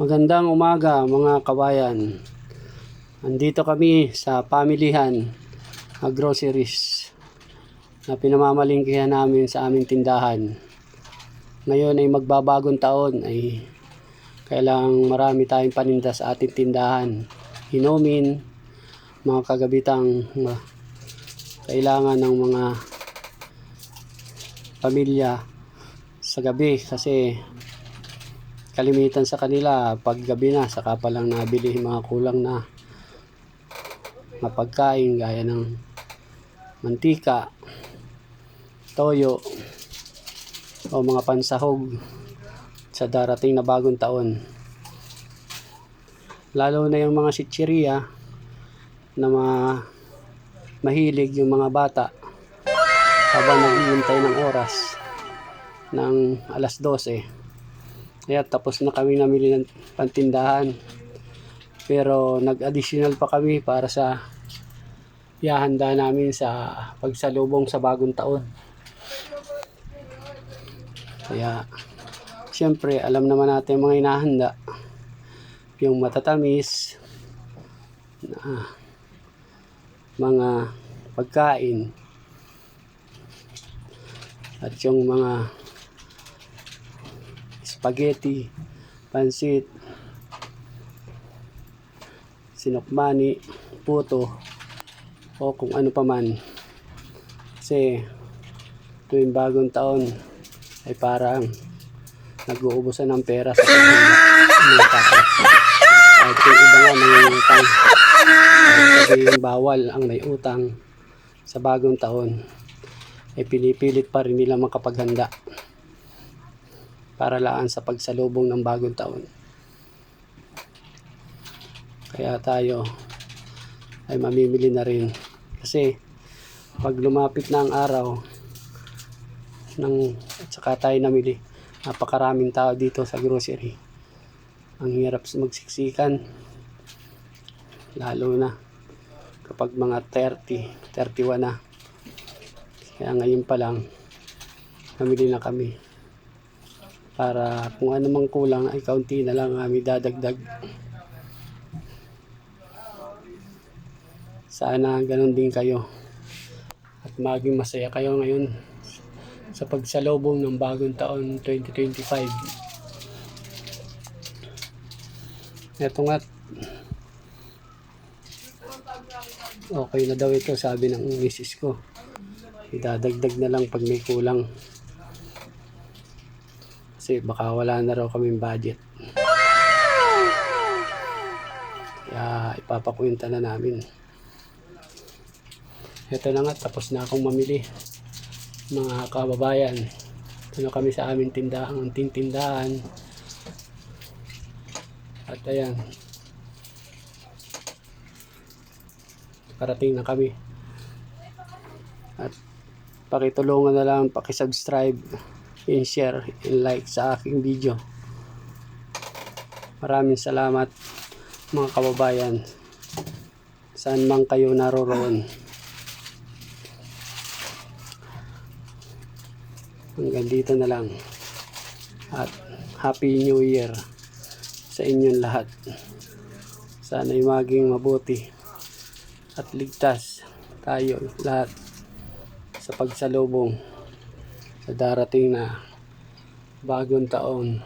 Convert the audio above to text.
Magandang umaga mga kabayan. Andito kami sa pamilihan na groceries na pinamamalingkihan namin sa aming tindahan. Ngayon ay magbabagong taon ay kailangang marami tayong paninda sa ating tindahan. Inumin, mga kagabitang kailangan ng mga pamilya sa gabi kasi kalimitan sa kanila pag gabi na saka pa lang nabili mga kulang na mapagkain gaya ng mantika, toyo o mga pansahog sa darating na bagong taon. Lalo na yung mga sitsiriya na mga mahilig yung mga bata habang naghihintay ng oras ng alas 12 kaya tapos na kami namili ng pantindahan. Pero nag-additional pa kami para sa ihahanda namin sa pagsalubong sa bagong taon. Kaya siyempre alam naman natin mga inahanda. Yung matatamis na mga pagkain at yung mga spaghetti, pansit, sinokmani, puto, o kung ano pa man. Kasi tuwing bagong taon ay parang nag-uubusan ng pera sa ng tapos. At yung iba nga nangungutang. Sabihin bawal ang may utang sa bagong taon ay pinipilit pa rin nila makapaghanda para laan sa pagsalubong ng bagong taon. Kaya tayo ay mamimili na rin. Kasi pag lumapit na ang araw ng at saka tayo namili, napakaraming tao dito sa grocery. Ang hirap magsiksikan. Lalo na kapag mga 30, 31 na. Kaya ngayon pa lang, namili na kami para kung ano mang kulang ay kaunti na lang kami dadagdag. Sana ganun din kayo at maging masaya kayo ngayon sa pagsalubong ng bagong taon 2025. Ito nga, okay na daw ito sabi ng misis ko. Idadagdag na lang pag may kulang. Kasi baka wala na raw kaming budget. Kaya ipapakwenta na namin. Ito na nga, tapos na akong mamili. Mga kababayan. Ano kami sa aming tindahan, unting tindahan. At ayan. Parating na kami. At pakitulungan na lang, pakisubscribe and share and like sa aking video. Maraming salamat mga kababayan. Saan man kayo naroroon. Hanggang dito na lang. At Happy New Year sa inyong lahat. Sana'y maging mabuti at ligtas tayo lahat sa pagsalubong sa darating na bagong taon